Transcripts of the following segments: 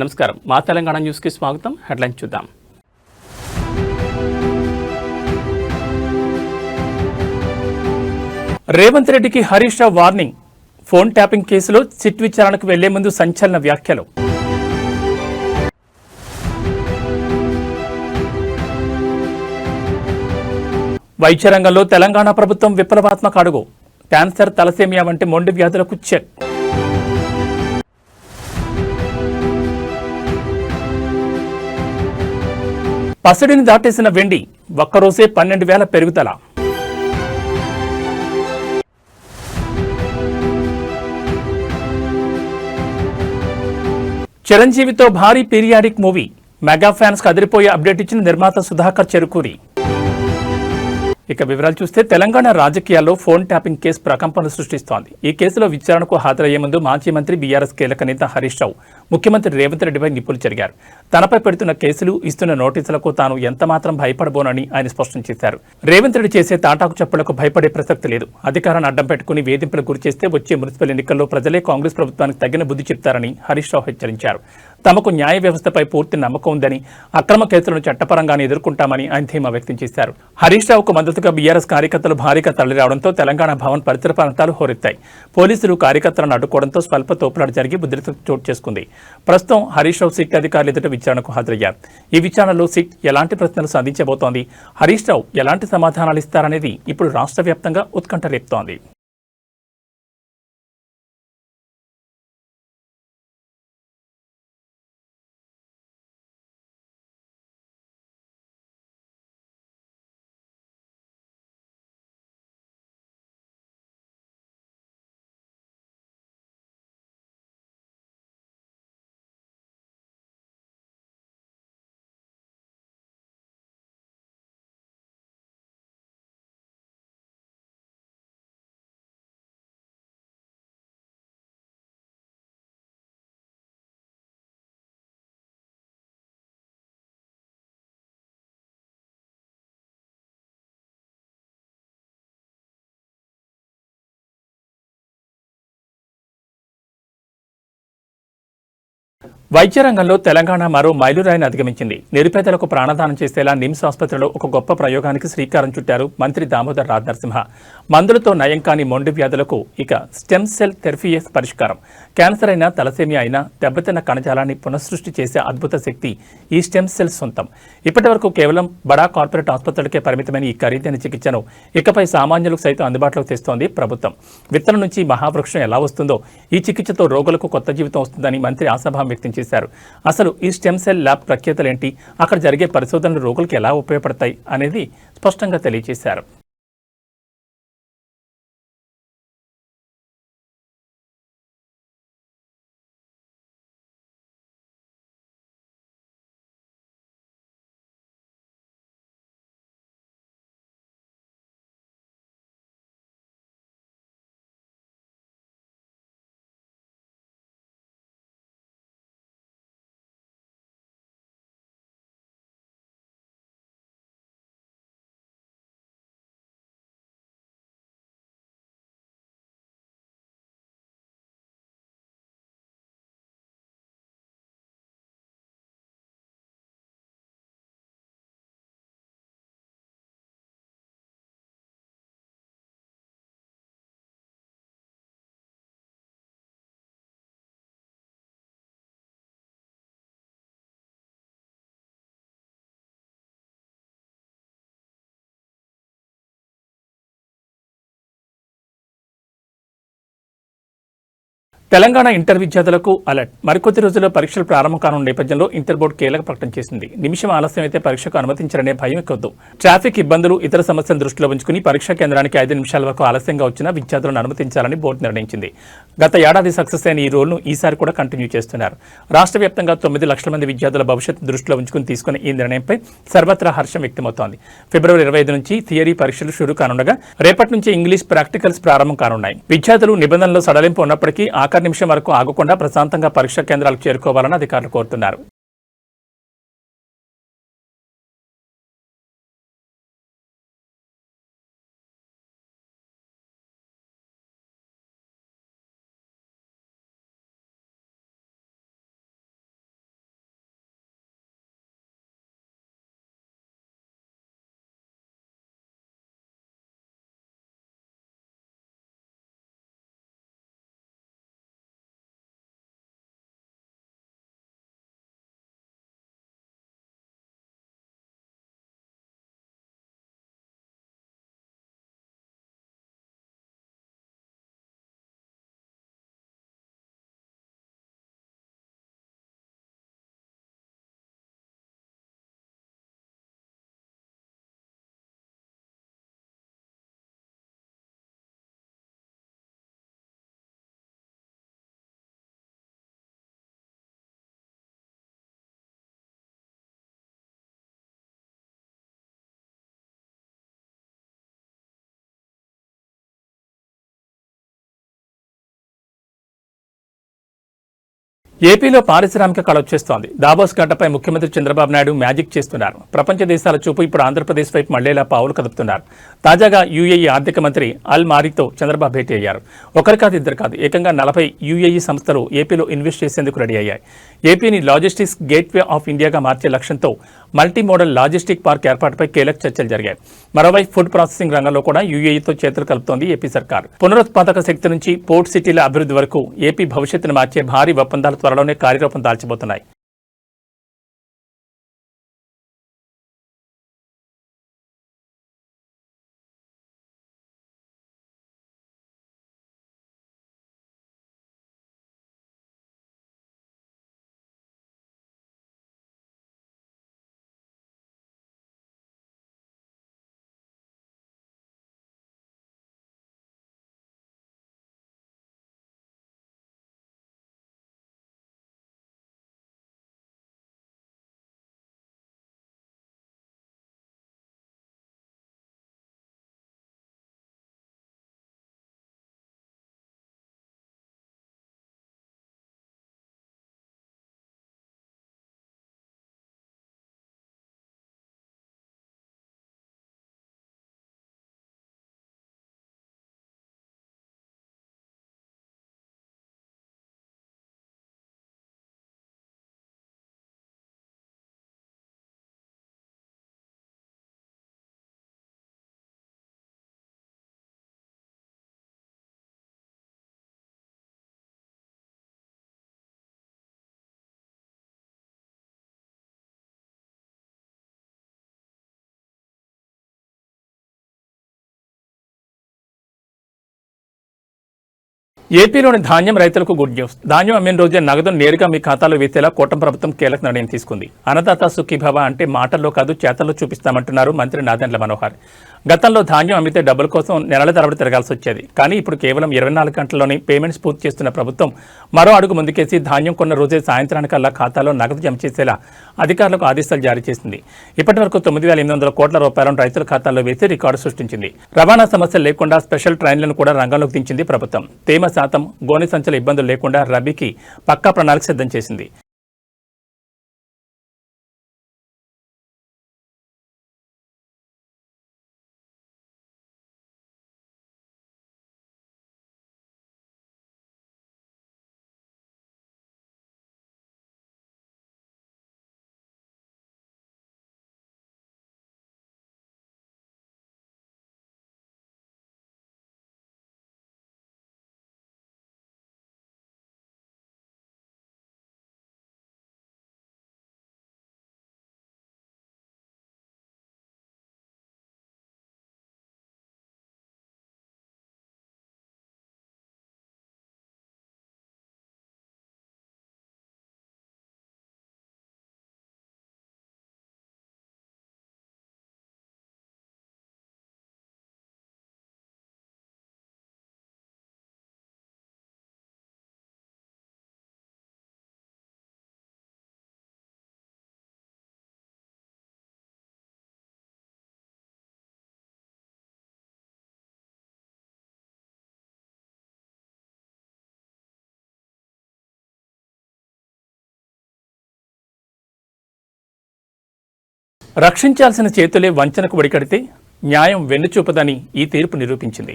నమస్కారం. మా తెలంగాణ న్యూస్కి స్వాగతం. హెడ్లైన్ చూద్దాం. రేవంత్ రెడ్డికి Harish Rao warning. Phone tapping కేసులో చిట్ విచారణకు వెళ్ళే ముందు సంచలన వ్యాఖ్యలు. వైద్య రంగంలో తెలంగాణ ప్రభుత్వం విప్లవాత్మక అడుగు. క్యాన్సర్ తలసేమియా వంటి మొండి వ్యాధులకు చెక్. పసిడిని దాటేసిన వెండి ఒక్కరోజే పన్నెండు వేల పెరుగుదల. చిరంజీవితో భారీ పీరియాడిక్ మూవీ మెగా ఫ్యాన్స్ కదిరిపోయే అప్డేట్ ఇచ్చిన నిర్మాత సుధాకర్ చెరుకూరి. ఇక వివరాలు చూస్తే తెలంగాణ రాజకీయాల్లో ఫోన్ ట్యాపింగ్ కేసు ప్రకంపనలు సృష్టిస్తోంది. ఈ కేసులో విచారణకు హాజరయ్యే ముందు మాజీ మంత్రి బీఆర్ఎస్ కీలక నేత హరీష్ రావు ముఖ్యమంత్రి రేవంత్ రెడ్డిపై నిప్పులు జరిగారు తనపై పెడుతున్న కేసులు ఇస్తున్న నోటీసులకు తాను ఎంతమాత్రం భయపడబోనని ఆయన స్పష్టం చేశారు. రేవంత్ రెడ్డి చేసే తాటాకు చెప్పులకు భయపడే ప్రసక్తి లేదు. అధికారాన్ని అడ్డం పెట్టుకుని వేధింపులకు గురిచేస్తే వచ్చే మున్సిపల్ ఎన్నికల్లో ప్రజలే కాంగ్రెస్ ప్రభుత్వానికి తగిన బుద్ధి చెప్తారని హరీష్ రావు హెచ్చరించారు. తమకు న్యాయ వ్యవస్థపై పూర్తి నమ్మకం ఉందని అక్రమ కేసులను చట్టపరంగానే ఎదుర్కొంటామని ఆయన ధీమా వ్యక్తం చేశారు. హరీష్ రావుకు మద్దతుగా బీఆర్ఎస్ కార్యకర్తలు భారీగా తరలిరావడంతో తెలంగాణ భవన్ పరిసర ప్రాంతాలు హోరెత్తాయి. పోలీసులు కార్యకర్తలను అడ్డుకోవడంతో స్వల్ప తోపులాట జరిగి ఉద్రిత చోటు చేసుకుంది. ప్రస్తుతం హరీష్ రావు సిట్ అధికారులు ఎదుట విచారణకు హాజరయ్యారు. ఈ విచారణలో సిట్ ఎలాంటి ప్రశ్నలు సాధించబోతోంది? హరీష్ రావు ఎలాంటి సమాధానాలు ఇస్తారనేది ఇప్పుడు రాష్ట్ర వ్యాప్తంగా ఉత్కంఠ రేపుతోంది. వైద్య రంగంలో తెలంగాణ మరో మైలురాయిని అధిగమించింది. నిరుపేదలకు ప్రాణదానం చేసేలా నిమ్స్ ఆసుపత్రిలో ఒక గొప్ప ప్రయోగానికి శ్రీకారం చుట్టారు మంత్రి దామోదర్ రాజ్ నరసింహ మందులతో నయం కాని మొండి వ్యాధులకు ఇక స్టెమ్ సెల్ థెరపీయే పరిష్కారం. క్యాన్సర్ అయినా తలసేమియా అయినా దెబ్బతిన్న కణజాలాన్ని పునఃసృష్టి చేసే అద్భుత శక్తి ఈ స్టెమ్ సెల్స్ సొంతం. ఇప్పటివరకు కేవలం బడా కార్పొరేట్ ఆసుపత్రులకే పరిమితమైన ఈ ఖరీదైన చికిత్సను ఇకపై సామాన్యులకు సైతం అందుబాటులోకి తెస్తోంది ప్రభుత్వం. విత్తనం నుంచి మహావృక్షం ఎలా వస్తుందో ఈ చికిత్సతో రోగులకు కొత్త జీవితం వస్తుందని మంత్రి ఆశాభావం వ్యక్తం చేశారు. అసలు ఈ స్టెమ్ సెల్ ల్యాబ్ ప్రఖ్యాతలేంటి అక్కడ జరిగే పరిశోధనలు రోగులకు ఎలా ఉపయోగపడతాయి? అనేది స్పష్టంగా తెలియజేశారు. తెలంగాణ ఇంటర్ విద్యార్థులకు అలర్ట్. మరికొద్ది రోజుల్లో పరీక్షలు ప్రారంభం కానున్న నేపథ్యంలో ఇంటర్ బోర్డు కీలక ప్రకటన చేసింది. నిమిషం ఆలస్యం అయితే పరీక్షకు అనుమతించారనే భయం ఎక్కొద్దు ట్రాఫిక్ ఇబ్బందులు ఇతర సమస్యలను దృష్టిలో ఉంచుకుని పరీక్షా కేంద్రానికి ఐదు నిమిషాల వరకు ఆలస్యంగా వచ్చిన విద్యార్థులను అనుమతించాలని బోర్డు నిర్ణయించింది. గత ఏడాది సక్సెస్ అయిన ఈ రోల్ను ఈసారి కూడా కంటిన్యూ చేస్తున్నారు. రాష్ట్ర వ్యాప్తంగా తొమ్మిది లక్షల మంది విద్యార్థుల భవిష్యత్తు దృష్టిలో ఉంచుకుని తీసుకున్న ఈ నిర్ణయంపై సర్వత్రా హర్షం వ్యక్తమవుతోంది. ఫిబ్రవరి ఇరవై ఐదు నుంచి థియరీ పరీక్షలు షురూ కానుండగా రేపటి నుంచి ఇంగ్లీష్ ప్రాక్టికల్స్ ప్రారంభం కానున్నాయి. విద్యార్థులు నిబంధనలు సడలింపు ఉన్నప్పటికీ ఆఖరి నిమిషం వరకు ఆగకుండా ప్రశాంతంగా పరీక్షా కేంద్రాలకు చేరుకోవాలని అధికారులు కోరుతున్నారు. ఏపీలో పారిశ్రామిక కళ వచ్చేస్తోంది. దాబోస్ గడ్డపై ముఖ్యమంత్రి చంద్రబాబు నాయుడు మ్యాజిక్ చేస్తున్నారు. ప్రపంచ దేశాల చూపు ఇప్పుడు ఆంధ్రప్రదేశ్ వైపు మళ్ళేలా పావులు కదుపుతున్నారు. తాజాగా యూఏఈ ఆర్థిక మంత్రి అల్ మారితో చంద్రబాబు భేటీ అయ్యారు. ఒకరి కాదు ఇద్దరు కాదు. ఏకంగా నలభై యూఏఈ సంస్థలు ఏపీలో ఇన్వెస్ట్ చేసేందుకు రెడీ అయ్యాయి. ఏపీని లాజిస్టిక్స్ గేట్వే ఆఫ్ ఇండియాగా మార్చే లక్ష్యంతో మల్టీ మోడల్ లాజిస్టిక్ పార్క్ ఏర్పాటుపై కీలక చర్చలు జరిగాయి. మరోవైపు ఫుడ్ ప్రాసెసింగ్ రంగంలో కూడా యూఏఈతో చేతులు కలుపుతోంది ఏపీ సర్కార్. పునరుత్పాదక శక్తి నుంచి పోర్ట్ సిటీల అభివృద్ధి వరకు ఏపీ భవిష్యత్తును మార్చే భారీ ఒప్పందాలు త్వరలోనే కార్యరూపం దాల్చబోతున్నాయి ఏపీలోని ధాన్యం రైతులకు గుడ్ న్యూస్. ధాన్యం అమ్మిన రోజే నగదు నేరుగా మీ ఖాతాలో వేసేలా కూటమి ప్రభుత్వం కీలక నిర్ణయం తీసుకుంది. అన్నదాత సుఖీభవ అంటే మాటల్లో కాదు చేతల్లో చూపిస్తామంటున్నారు మంత్రి నాదెండ్ల మనోహర్. గతంలో ధాన్యం అమ్మితే డబ్బుల కోసం నెలల తరబడి తిరగాల్సి వచ్చేది. కానీ ఇప్పుడు కేవలం ఇరవై నాలుగు గంటల్లోనే పేమెంట్స్ పూర్తి చేస్తున్న ప్రభుత్వం మరో అడుగు ముందుకేసి ధాన్యం కొన్న రోజే సాయంత్రానికల్లా ఖాతాలో నగదు జమ చేసేలా అధికారులకు ఆదేశాలు జారీ చేసింది. ఇప్పటి వరకు తొమ్మిది వేల ఎనిమిది వందల కోట్ల రూపాయలను రైతుల ఖాతాల్లో వేసి రికార్డు సృష్టించింది. రవాణా సమస్యలు లేకుండా స్పెషల్ ట్రైన్లను కూడా రంగంలోకి దించింది ప్రభుత్వం. తేమ శాతం గోనె సంచుల ఇబ్బందులు లేకుండా రబీకి పక్కా ప్రణాళిక సిద్ధం చేసింది. రక్షించాల్సిన చేతులే వంచనకు ఒడికడితే న్యాయం వెన్నుచూపదని ఈ తీర్పు నిరూపించింది.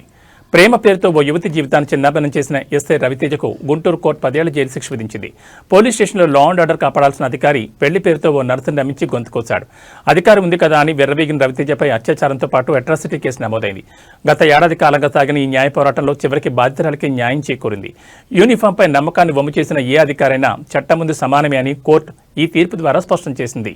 ప్రేమ పేరుతో ఓ యువతి జీవితాన్ని చిన్నాభనం చేసిన ఎస్ఐ రవితేజకు గుంటూరు కోర్టు పదేళ్ళ జైలు శిక్ష విధించింది. పోలీస్ స్టేషన్లో లా అండ్ ఆర్డర్ కాపాడాల్సిన అధికారి పెళ్ళి పేరుతో ఓ నర్సును నమ్మించి గొంతుకొచ్చాడు అధికారం ఉంది కదా అని విర్రవీగిన రవితేజపై అత్యాచారంతో పాటు అట్రాసిటీ కేసు నమోదైంది. గత ఏడాది కాలంగా సాగిన ఈ న్యాయ పోరాటంలో చివరికి బాధితురాలకి న్యాయం చేకూరింది. యూనిఫామ్పై నమ్మకాన్ని వమ్ము చేసిన ఏ అధికారైనా చట్టం ముందు సమానమే అని కోర్టు ఈ తీర్పు ద్వారా స్పష్టం చేసింది.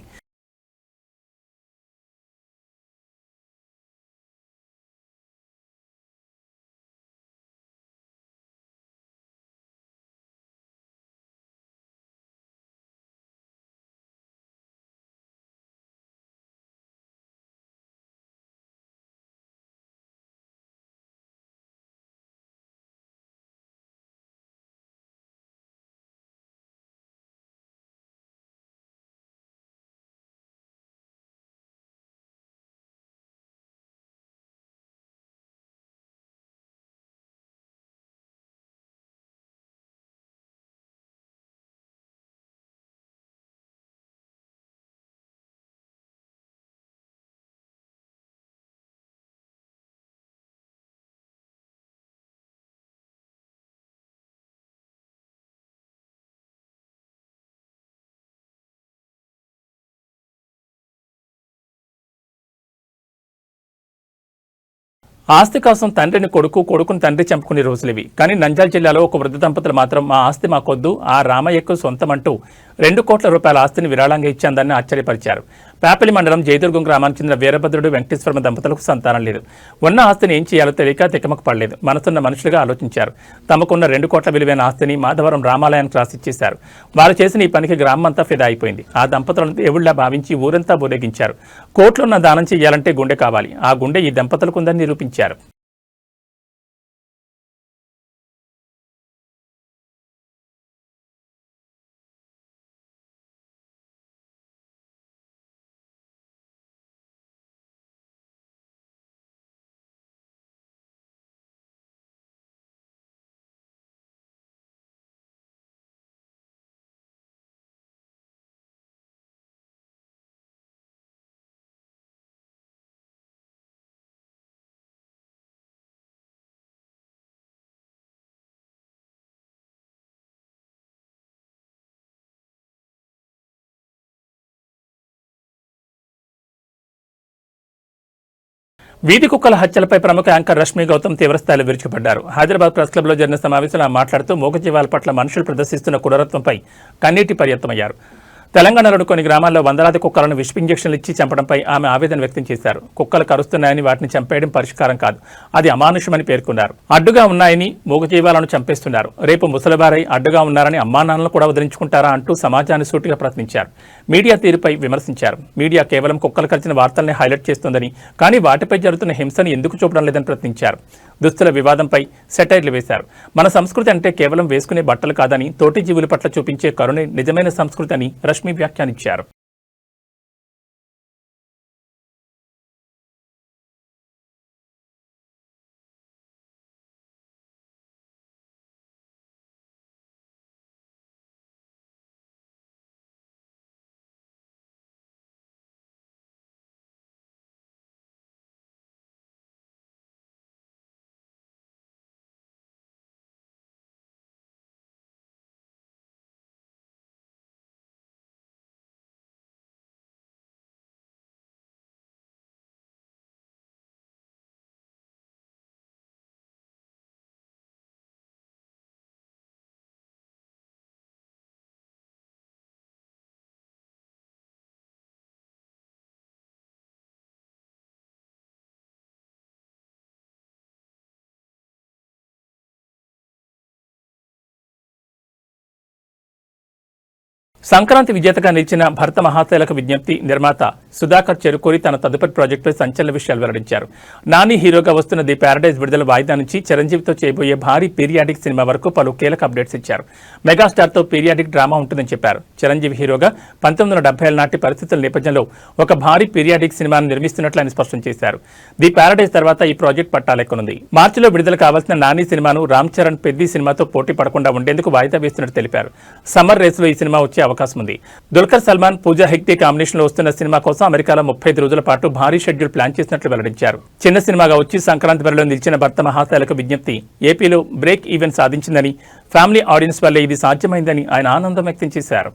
ఆస్తి కోసం తండ్రిని కొడుకు కొడుకుని తండ్రి చంపుకునే రోజులివి. కానీ నంజాల్ జిల్లాలో ఒక వృద్ధ దంపతులు మాత్రం మా ఆస్తి మాకొద్దు ఆ రామయ్యకు సొంతమంటూ రెండు కోట్ల రూపాయల ఆస్తిని విరాళంగా ఇచ్చాందని ఆశ్చర్యపరిచారు. పాపలి మండలం జయదుర్గం గ్రామానికి చెందిన వీరభద్రుడు వెంకటేశ్వర దంపతులకు సంతానం లేదు. ఉన్న ఆస్తిని ఏం చేయాలో తెలియక తికమక పడలేదు. మనసున్న మనుషులుగా ఆలోచించారు. తమకున్న రెండు కోట్ల విలువైన ఆస్తిని మాధవరం రామాలయానికి రాసిచ్చేశారు వారు చేసిన ఈ పనికి గ్రామమంతా ఫిదా అయిపోయింది. ఆ దంపతులను దేవుళ్ళా భావించి ఊరంతా ఊరేగించారు కోట్లున్న దానం చేయాలంటే గుండె కావాలి. ఆ గుండె ఈ దంపతులకు ఉందని నిరూపించారు. వీధి కుక్కల హత్యలపై ప్రముఖ యాంకర్ రష్మి గౌతమ్ తీవ్రస్థాయిలో విరుచుకుపడ్డారు. హైదరాబాద్ ప్రెస్ క్లబ్లో జరిగిన సమావేశంలో ఆమె మాట్లాడుతూ మూగజీవాల పట్ల మనుషులు ప్రదర్శిస్తున్న కురరత్వంపై కన్నీటి పర్యంతమయ్యారు. తెలంగాణలోని కొన్ని గ్రామాల్లో వందలాది కుక్కలను విష్ ఇంజక్షన్లు ఇచ్చి చంపడంపై ఆమె ఆవేదన వ్యక్తం చేశారు. కుక్కలు కరుస్తున్నాయని వాటిని చంపేయడం పరిష్కారం కాదు. అది అమానుషమని పేర్కొన్నారు. అడ్డుగా ఉన్నాయని మూగజీవాలను చంపేస్తున్నారు. రేపు ముసలివారై అడ్డుగా ఉన్నారని అమ్మానాన్నలు కూడా వదిలించుకుంటారా అంటూ సమాజాన్ని సూటిగా ప్రశ్నించారు. మీడియా తీరుపై విమర్శించారు. మీడియా కేవలం కుక్కలు కలిసిన వార్తల్ని హైలైట్ చేస్తోందని కానీ వాటిపై జరుగుతున్న హింసను ఎందుకు చూపడం లేదని ప్రశ్నించారు. దుస్తుల వివాదంపై సెటైర్లు వేశారు. మన సంస్కృతి అంటే కేవలం వేసుకునే బట్టలు కాదని తోటి జీవుల పట్ల చూపించే కరుణే నిజమైన సంస్కృతి అని రష్మి వ్యాఖ్యానించారు. సంక్రాంతి విజేతగా నిలిచిన భరత మహాశైలక విజ్ఞప్తి నిర్మాత సుధాకర్ చెరుకూరి తన తదుపరి ప్రాజెక్టుపై సంచలన విషయాలు వెల్లడించారు. నాని హీరోగా వస్తున్న ది ప్యారడైజ్ విడుదల వాయిదా నుంచి చిరంజీవితో చేయబోయే భారీ పీరియాడిక్ సినిమా వరకు పలు కీలక అప్డేట్స్ ఇచ్చారు. మెగాస్టార్తో పీరియాడిక్ డ్రామా ఉంటుందని చెప్పారు. చిరంజీవి హీరోగా పంతొమ్మిది వందల డెబ్బై నాటి పరిస్థితుల నేపథ్యంలో ఒక భారీ పీరియాడిక్ సినిమాను నిర్మిస్తున్నట్లు ఆయన స్పష్టం చేశారు. ది ప్యారడైజ్ తర్వాత ఈ ప్రాజెక్ట్ పట్టాలెక్కనుంది మార్చిలో విడుదల కావాల్సిన నాని సినిమాను రామ్ చరణ్ పెద్ది సినిమాతో పోటీ పడకుండా ఉండేందుకు వాయిదా వేస్తున్నట్టు తెలిపారు. సమ్మర్ రేసులో ఈ సినిమా వచ్చే అవకాశం ఉంది దుల్కర్ సల్మాన్ పూజా హెగ్డే కాంబినేషన్లో వస్తున్న సినిమా కోసం అమెరికాలో ముప్పై ఐదు రోజుల పాటు భారీ షెడ్యూల్ ప్లాన్ చేసినట్లు వెల్లడించారు. చిన్న సినిమాగా వచ్చి సంక్రాంతి వరలో నిలిచిన భర్త మహాశైలకు విజ్ఞప్తి ఏపీలో బ్రేక్ ఈవెంట్ సాధించిందని ఫ్యామిలీ ఆడియన్స్ వల్లే ఇది సాధ్యమైందని ఆయన ఆనందం వ్యక్తం చేశారు.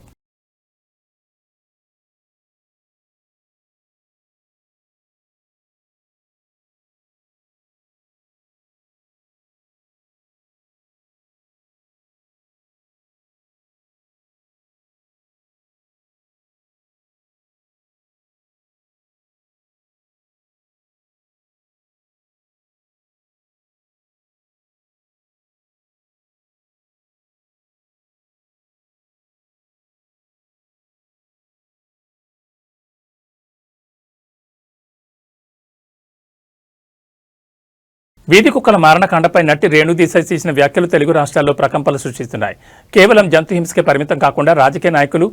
వీధి కుక్కల మారణకాండపై నటి రేణు దేశాయ్ చేసిన వ్యాఖ్యలు తెలుగు రాష్ట్రాల్లో ప్రకంపలు సృష్టిస్తున్నాయి. కేవలం జంతు హింసకే పరిమితం కాకుండా రాజకీయ నాయకులు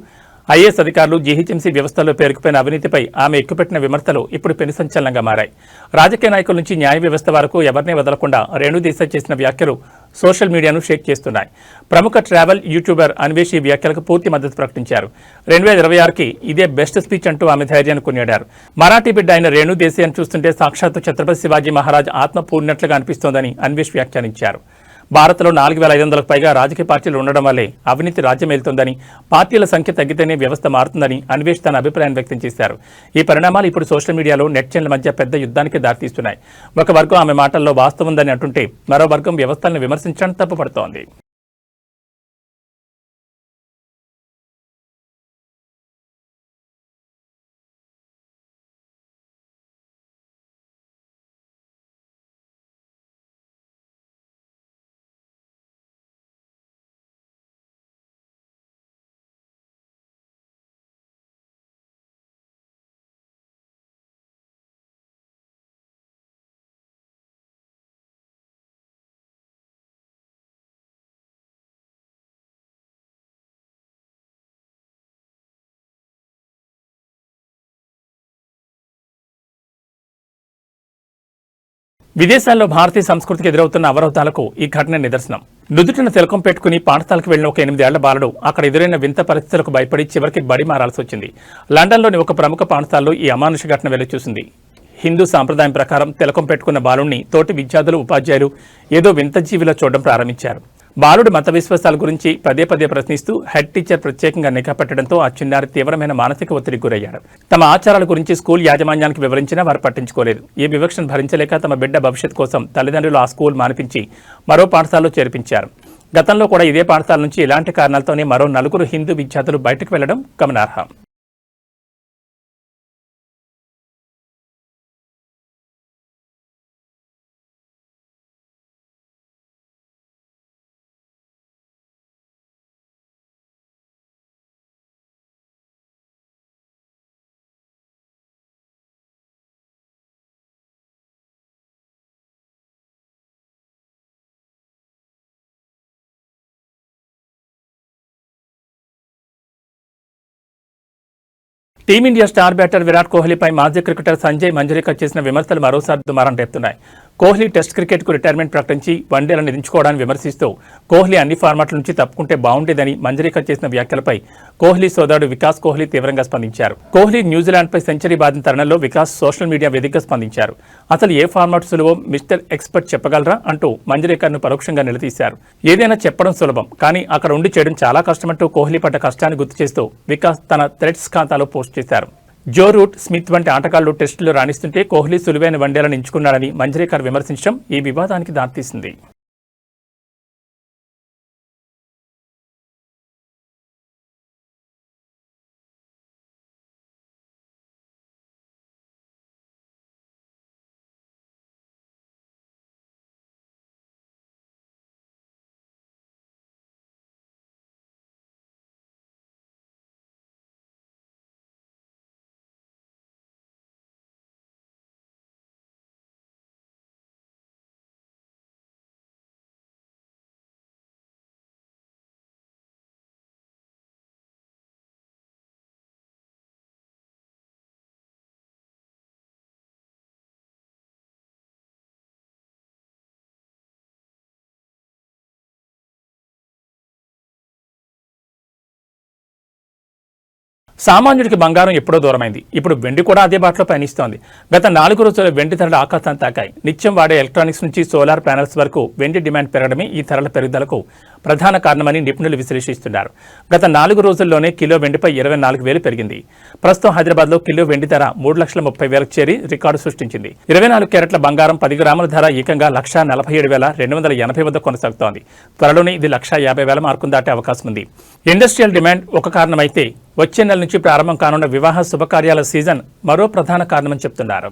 ఐఏఎస్ అధికారులు జీహెచ్ఎంసీ వ్యవస్థలో పేరుకుపోయిన అవినీతిపై ఆమె ఎక్కుపెట్టిన విమర్శలు ఇప్పుడు పెను సంచలనంగా మారాయి. రాజకీయ నాయకుల నుంచి న్యాయ వ్యవస్థ వరకు ఎవరినీ వదలకుండా రేణు దేశాయ్ చేసిన వ్యాఖ్యలు సోషల్ మీడియాను షేక్ చేస్తున్నాయి. ప్రముఖ ట్రావెల్ యూట్యూబర్ అన్వేష్ ఈ వ్యాఖ్యలకు పూర్తి మద్దతు ప్రకటించారు. రెండు వేల ఇరవై ఆరుకి ఇదే బెస్ట్ స్పీచ్ అంటూ ఆమె ధైర్యాన్ని కొనియాడారు. మరాఠీ బిడ్డ అయిన రేణు దేశాన్ని చూస్తుంటే సాక్షాత్తు ఛత్రపతి శివాజీ మహారాజ్ ఆత్మ పూర్ణట్లుగా అనిపిస్తోందని అన్వేష్ వ్యాఖ్యానించారు. భారత్లో నాలుగు వేల ఐదు వందలకు పైగా రాజకీయ పార్టీలు ఉండడం వల్లే అవినీతి రాజ్యమేలుతోందని పార్టీల సంఖ్య తగ్గితేనే వ్యవస్థ మారుతుందని అన్వేష్ తన అభిప్రాయం వ్యక్తం చేశారు. ఈ పరిణామాలు ఇప్పుడు సోషల్ మీడియాలో నెట్జన్ల మధ్య పెద్ద యుద్ధానికి దారితీస్తున్నాయి. ఒక వర్గం ఆమె మాటల్లో వాస్తవం ఉందని అంటుంటే మరో వర్గం వ్యవస్థలను విమర్శించడానికి తప్పుపడుతోంది. విదేశాల్లో భారతీయ సంస్కృతికి ఎదురవుతున్న అవరోధాలకు ఈ ఘటన నిదర్శనం. నుదుటిన తిలకం పెట్టుకుని పాఠశాలకు వెళ్ళిన ఒక ఎనిమిదేళ్ళ బాలుడు అక్కడ ఎదురైన వింత పరిస్థితులకు భయపడి చివరికి బడి మారాల్సి వచ్చింది. లండన్లోని ఒక ప్రముఖ పాఠశాలలో ఈ అమానుష ఘటన వెలుచూసింది హిందూ సాంప్రదాయం ప్రకారం తిలకం పెట్టుకున్న బాలుణ్ణి తోటి విద్యార్థులు ఉపాధ్యాయులు ఏదో వింత జీవిలో చూడడం ప్రారంభించారు. బాలుడి మత విశ్వాసాల గురించి పదే పదే ప్రశ్నిస్తూ హెడ్ టీచర్ ప్రత్యేకంగా నిఘా పెట్టడంతో ఆ చిన్నారి తీవ్రమైన మానసిక ఒత్తిడికి గురయ్యారు తమ ఆచారాల గురించి స్కూల్ యాజమాన్యానికి వివరించినా వారు పట్టించుకోలేదు. ఈ వివక్షను భరించలేక తమ బిడ్డ భవిష్యత్ కోసం తల్లిదండ్రులు ఆ స్కూల్ మానిపించి మరో పాఠశాలలో చేర్పించారు. గతంలో కూడా ఇదే పాఠశాల నుంచి ఇలాంటి కారణాలతోనే మరో నలుగురు హిందూ విద్యార్థులు బయటకు వెళ్ళడం గమనార్హం. Team India star batter Virat కోహ్లీపై మాజీ క్రికెటర్ సంజయ్ మంజరేకర్ చేసిన విమర్శలు మరోసారి దుమారం రేపుతున్నాయి. కోహ్లీ టెస్ట్ క్రికెట్కు రిటైర్మెంట్ ప్రకటించి వన్డేలను నిలుచుకోవడాన్ని విమర్శిస్తూ కోహ్లీ అన్ని ఫార్మాట్ల నుంచి తప్పుకుంటే బాగుండేదని మంజరేకర్ చేసిన వ్యాఖ్యలపై కోహ్లీ సోదరుడు వికాస్ కోహ్లీ తీవ్రంగా స్పందించారు. కోహ్లీ న్యూజిలాండ్పై సెంచరీ బాధిన తరుణంలో వికాస్ సోషల్ మీడియా వేదికగా స్పందించారు. అసలు ఏ ఫార్మాట్ సులభం మిస్టర్ ఎక్స్పర్ట్ చెప్పగలరా? అంటూ మంజరేకర్ను పరోక్షంగా నిలదీశారు. ఏదైనా చెప్పడం సులభం కానీ అక్కడ ఉండి చేయడం చాలా కష్టమంటూ కోహ్లీ పడ్డ కష్టాన్ని గుర్తు చేస్తూ వికాస్ తన థ్రెడ్స్ ఖాతాలో పోస్ట్ చేశారు. జో రూట్ స్మిత్ వంటి ఆటగాళ్ళు టెస్టులు రాణిస్తుంటే కోహ్లీ సులువైన వన్డేలను ఎంచుకున్నాడని మంజరేకర్ విమర్శించడం ఈ వివాదానికి దారితీసింది. సామాన్యుడికి బంగారం ఎప్పుడో దూరమైంది. ఇప్పుడు వెండి కూడా అదే బాటలో పయనిస్తోంది. గత నాలుగు రోజుల వెండి ధరలు ఆకాశాన్ని తాకాయి. నిత్యం వాడే ఎలక్ట్రానిక్స్ నుంచి సోలార్ ప్యానెల్స్ వరకు వెండి డిమాండ్ పెరగడమే ఈ ధరల పెరుగుదలకు ప్రధాన కారణమని నిపుణులు విశ్లేషిస్తున్నారు. గత నాలుగు రోజుల్లోనే కిలో వెండిపై ఇరవై నాలుగు వేలు పెరిగింది. ప్రస్తుతం హైదరాబాద్లో కిలో వెండి ధర మూడు లక్షల ముప్పై వేలకు చేరి రికార్డు సృష్టించింది. ఇరవై నాలుగు క్యారెట్ల బంగారం పది గ్రాముల ధర ఏకంగా లక్ష నలభై ఏడు వేల రెండు వందల ఎనభై వద్ద కొనసాగుతోంది. త్వరలోనే ఇది లక్ష యాభై వేల మార్కును దాటే అవకాశం ఉంది. ఇండస్ట్రియల్ డిమాండ్ ఒక కారణమైతే వచ్చే నెల నుంచి ప్రారంభం కానున్న వివాహ శుభకార్యాల సీజన్ మరో ప్రధాన కారణమని చెప్తున్నారు.